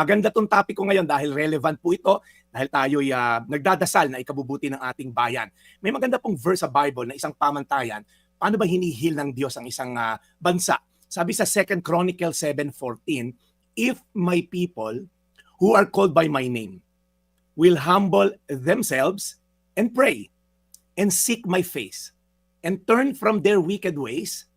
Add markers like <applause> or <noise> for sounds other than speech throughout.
Maganda tong topic ko ngayon dahil relevant po ito dahil tayo'y ah, nagdadasal na ikabubuti ng ating bayan. May maganda pong verse sa Bible na isang pamantayan. Paano ba hinihil ng Diyos ang isang ah, bansa? Sabi sa 2 Chronicle 7.14, If my people who are called by my name will humble themselves and pray and seek my face and turn from their wicked ways,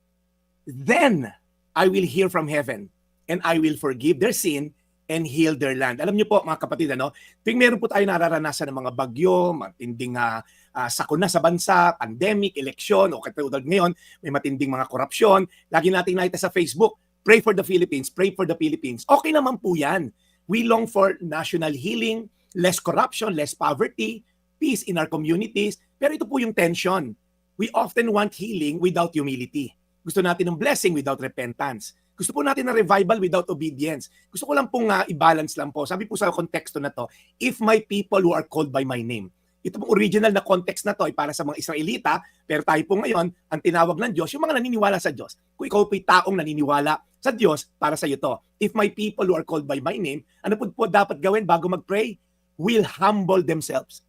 then I will hear from heaven and I will forgive their sin and heal their land. Alam niyo po mga kapatid, ano, tuwing meron po tayo nararanasan ng mga bagyo, matinding uh, uh, sakuna sa bansa, pandemic, eleksyon, o katulad ngayon, may matinding mga korupsyon, lagi natin nakita sa Facebook, pray for the Philippines, pray for the Philippines. Okay naman po yan. We long for national healing, less corruption, less poverty, peace in our communities. Pero ito po yung tension. We often want healing without humility. Gusto natin ng blessing without repentance. Gusto po natin ng revival without obedience. Gusto ko lang pong uh, i-balance lang po. Sabi po sa konteksto na to, if my people who are called by my name. Ito pong original na context na to ay para sa mga Israelita, pero tayo po ngayon, ang tinawag ng Diyos, yung mga naniniwala sa Diyos. Kung ikaw po'y taong naniniwala sa Diyos, para sa iyo to. If my people who are called by my name, ano po po dapat gawin bago mag-pray? Will humble themselves.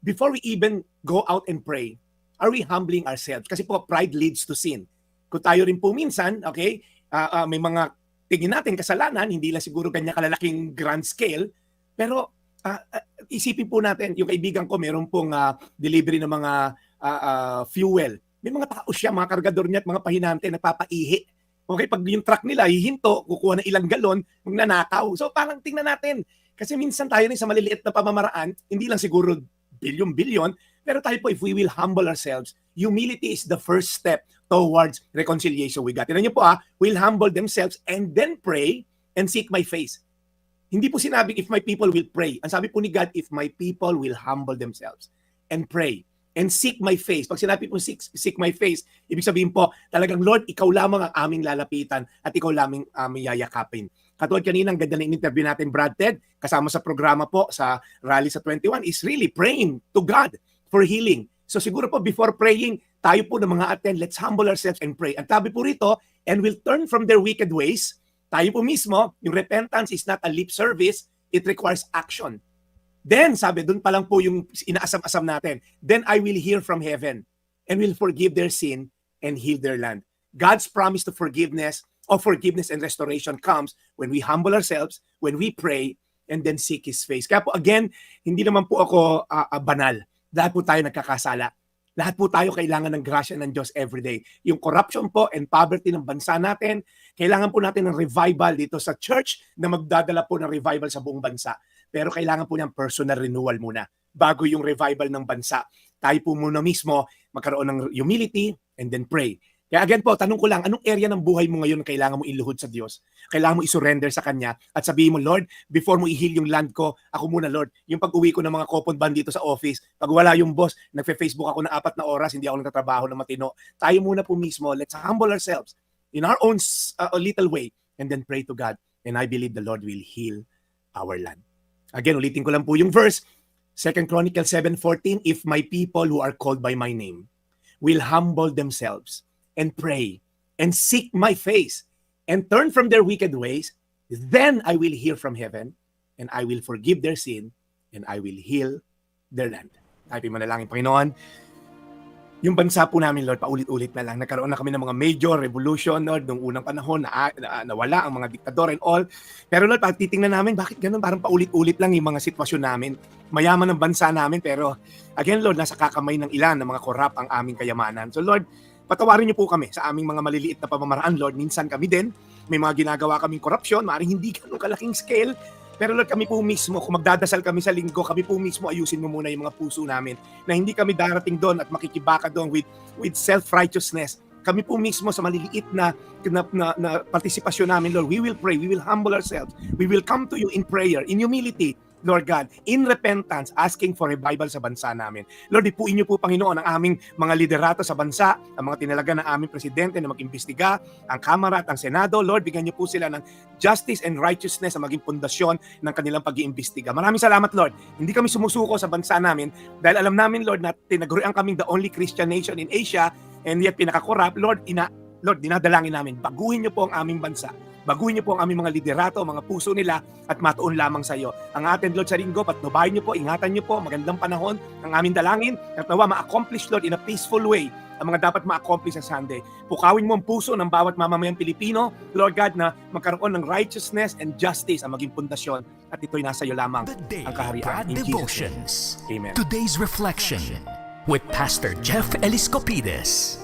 Before we even go out and pray, are we humbling ourselves? Kasi po, pride leads to sin. Kung tayo rin po minsan, okay, uh, uh, may mga tingin natin kasalanan, hindi lang siguro ganyan kalalaking grand scale, pero uh, uh, isipin po natin, yung kaibigan ko, meron pong uh, delivery ng mga uh, uh, fuel. May mga tao siya, mga kargador niya at mga pahinante, nagpapaihi. Okay, pag yung truck nila, hihinto, kukuha ng ilang galon, magnanakaw. So parang tingnan natin. Kasi minsan tayo rin sa maliliit na pamamaraan, hindi lang siguro bilyon-bilyon, pero tayo po, if we will humble ourselves, humility is the first step towards reconciliation with God. Tignan niyo po ah, will humble themselves and then pray and seek my face. Hindi po sinabing if my people will pray. Ang sabi po ni God, if my people will humble themselves and pray and seek my face. Pag sinabi po seek, seek my face, ibig sabihin po, talagang Lord, ikaw lamang ang aming lalapitan at ikaw lamang aming yayakapin. Katulad kanina, ang ganda ng interview natin, Brad Ted, kasama sa programa po sa Rally sa 21, is really praying to God for healing. So siguro po before praying, tayo po ng mga attend, let's humble ourselves and pray. Ang tabi po rito, and will turn from their wicked ways. Tayo po mismo, yung repentance is not a lip service, it requires action. Then, sabi, doon pa lang po yung inaasam-asam natin. Then I will hear from heaven and will forgive their sin and heal their land. God's promise to forgiveness of forgiveness and restoration comes when we humble ourselves, when we pray, and then seek His face. Kaya po, again, hindi naman po ako uh, banal. Lahat po tayo nagkakasala. Lahat po tayo kailangan ng grasya ng Diyos everyday. Yung corruption po and poverty ng bansa natin, kailangan po natin ng revival dito sa church na magdadala po ng revival sa buong bansa. Pero kailangan po ng personal renewal muna bago yung revival ng bansa. Tayo po muna mismo magkaroon ng humility and then pray. Kaya again po, tanong ko lang, anong area ng buhay mo ngayon kailangan mo iluhod sa Diyos? Kailangan mo isurrender sa Kanya at sabihin mo, Lord, before mo i-heal yung land ko, ako muna, Lord. Yung pag-uwi ko ng mga coupon band dito sa office, pag wala yung boss, nagfe-Facebook ako na apat na oras, hindi ako nagtatrabaho na matino. Tayo muna po mismo, let's humble ourselves in our own uh, little way and then pray to God. And I believe the Lord will heal our land. Again, ulitin ko lang po yung verse, 2 Chronicles 7.14, If my people who are called by my name will humble themselves and pray and seek my face and turn from their wicked ways, then I will hear from heaven and I will forgive their sin and I will heal their land. Tayo manalangin, Panginoon. Yung bansa po namin, Lord, paulit-ulit na lang. Nagkaroon na kami ng mga major revolution, Lord, nung unang panahon, na, na, nawala ang mga diktador and all. Pero Lord, pag titingnan namin, bakit ganun? Parang paulit-ulit lang yung mga sitwasyon namin. Mayaman ang bansa namin, pero again, Lord, nasa kakamay ng ilan ng mga korap ang aming kayamanan. So Lord, patawarin niyo po kami sa aming mga maliliit na pamamaraan, Lord. Minsan kami din, may mga ginagawa kaming korupsyon, maaaring hindi <laughs> ganun kalaking scale, pero Lord, kami po mismo, kung magdadasal kami sa linggo, kami po mismo ayusin mo muna yung mga puso namin na hindi kami darating doon at makikibaka doon with, with self-righteousness. Kami po mismo sa maliliit na, na, na, na partisipasyon namin, Lord, we will pray, we will humble ourselves, we will come to you in prayer, in humility, Lord God, in repentance, asking for revival sa bansa namin. Lord, ipuin niyo po, Panginoon, ang aming mga liderato sa bansa, ang mga tinalaga ng aming presidente na mag-imbestiga, ang Kamara at ang Senado. Lord, bigyan niyo po sila ng justice and righteousness na maging pundasyon ng kanilang pag-iimbestiga. Maraming salamat, Lord. Hindi kami sumusuko sa bansa namin dahil alam namin, Lord, na tinagurian kaming the only Christian nation in Asia and yet pinaka-corrupt. Lord, ina Lord, dinadalangin namin, baguhin niyo po ang aming bansa Baguhin niyo po ang aming mga liderato, mga puso nila at matuon lamang sa iyo. Ang atin, Lord, sa linggo, patnubayan niyo po, ingatan niyo po, magandang panahon ang aming dalangin at nawa ma-accomplish, Lord, in a peaceful way ang mga dapat ma-accomplish sa Sunday. Pukawin mo ang puso ng bawat mamamayang Pilipino, Lord God, na magkaroon ng righteousness and justice ang maging pundasyon at ito'y nasa iyo lamang. Ang kaharian. In Jesus' Devotions. name. Amen. Today's reflection with Pastor Jeff Eliscopides.